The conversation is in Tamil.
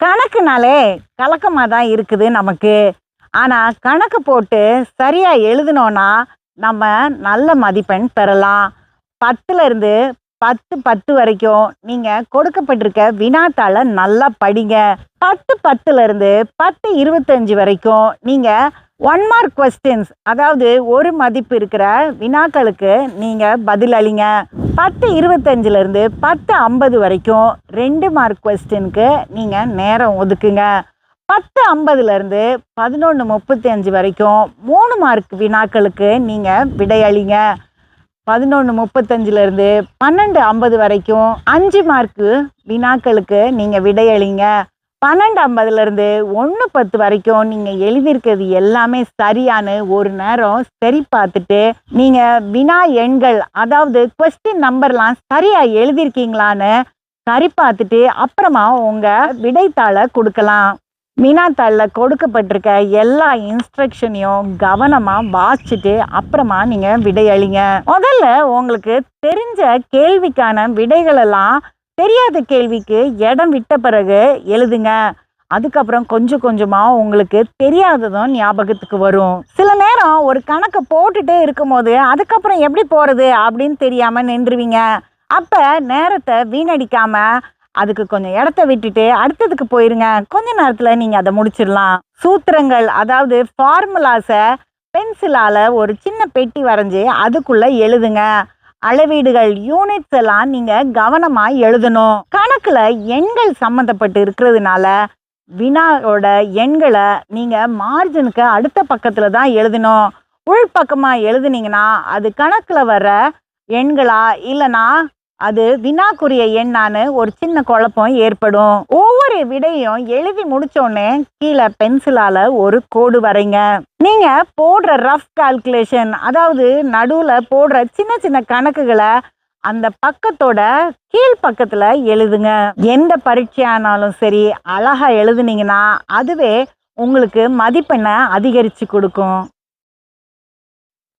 கணக்குனாலே கலக்கமாக தான் இருக்குது நமக்கு. ஆனால் கணக்கு போட்டு சரியாக எழுதுனோன்னா நம்ம நல்ல மதிப்பெண் பெறலாம். பத்துலேருந்து பத்து பத்து வரைக்கும் நீங்கள் கொடுக்கப்பட்டிருக்க வினாத்தாளை நல்லா படிங்க. பத்து பத்துலேருந்து பத்து இருபத்தஞ்சி வரைக்கும் நீங்கள் ஒன் மார்க் கொஸ்டின்ஸ் அதாவது ஒரு மதிப்பு இருக்கிற வினாக்களுக்கு நீங்கள் பதில் அளிங்க பத்து இருபத்தஞ்சுலேருந்து பத்து ஐம்பது வரைக்கும் ரெண்டு மார்க் கொஸ்டினுக்கு நீங்கள் நேரம் ஒதுக்குங்க. பத்து ஐம்பதுலேருந்து பதினொன்று முப்பத்தஞ்சு வரைக்கும் மூணு மார்க் வினாக்களுக்கு நீங்கள் விடையளிங்க. பதினொன்று முப்பத்தஞ்சிலேருந்து பன்னெண்டு ஐம்பது வரைக்கும் அஞ்சு மார்க்கு வினாக்களுக்கு நீங்கள் விடையளிங்க. பன்னெண்டு ஐம்பதுலேருந்து ஒன்று பத்து வரைக்கும் நீங்கள் எழுதியிருக்கிறது எல்லாமே சரியானு ஒரு நேரம் சரி பார்த்துட்டு நீங்கள் வினா எண்கள் அதாவது கொஸ்டின் நம்பர்லாம் சரியாக எழுதியிருக்கீங்களான்னு சரி பார்த்துட்டு அப்புறமா உங்கள் விடைத்தாளை கொடுக்கலாம். வினாத்தாளில் கொடுக்கப்பட்டிருக்க எல்லா இன்ஸ்ட்ரக்ஷனையும் கவனமாக வாசிச்சுட்டு அப்புறமா நீங்கள் விடையளிங்க. முதல்ல உங்களுக்கு தெரிஞ்ச கேள்விக்கான விடைகளெல்லாம் தெரியாத கேள்விக்கு இடம் விட்ட பிறகு எழுதுங்க. அதுக்கப்புறம் கொஞ்சம் கொஞ்சமாக உங்களுக்கு தெரியாததும் ஞாபகத்துக்கு வரும். சில நேரம் ஒரு கணக்கை போட்டுட்டே இருக்கும்போது அதுக்கப்புறம் எப்படி போகிறது அப்படின்னு தெரியாமல் நின்றுவீங்க. அப்போ நேரத்தை வீணடிக்காமல் அதுக்கு கொஞ்சம் இடத்த விட்டுட்டு அடுத்ததுக்கு போயிருங்க. கொஞ்ச நேரத்தில் நீங்கள் அதை முடிச்சிடலாம். சூத்திரங்கள் அதாவது ஃபார்முலாஸை பென்சிலால் ஒரு சின்ன பெட்டி வரைஞ்சி அதுக்குள்ளே எழுதுங்க. அளவீடுகள் யூனிட்ஸ் எல்லாம் நீங்கள் கவனமாக எழுதணும். கணக்கில் எண்கள் சம்மந்தப்பட்டு இருக்கிறதுனால வினாவோட எண்களை நீங்கள் மார்ஜினுக்கு அடுத்த பக்கத்தில் தான் எழுதணும். உள்பக்கமாக எழுதுனீங்கன்னா அது கணக்கில் வர எண்களா இல்லைனா அது வினாக்குரிய எண்ணான்னு ஒரு சின்ன குழப்பம் ஏற்படும். ஒவ்வொரு விடையும் எழுதி முடிச்சோடனே கீழே பென்சிலால ஒரு கோடு வரைங்க. நீங்க போடுற ரஃப் கால்குலேஷன் அதாவது நடுவுல போடுற சின்ன சின்ன கணக்குகளை அந்த பக்கத்தோட கீழ் பக்கத்துல எழுதுங்க. எந்த பரீட்சையானாலும் சரி அழகா எழுதுனீங்கன்னா அதுவே உங்களுக்கு மதிப்பெண்ணை அதிகரிச்சு கொடுக்கும்.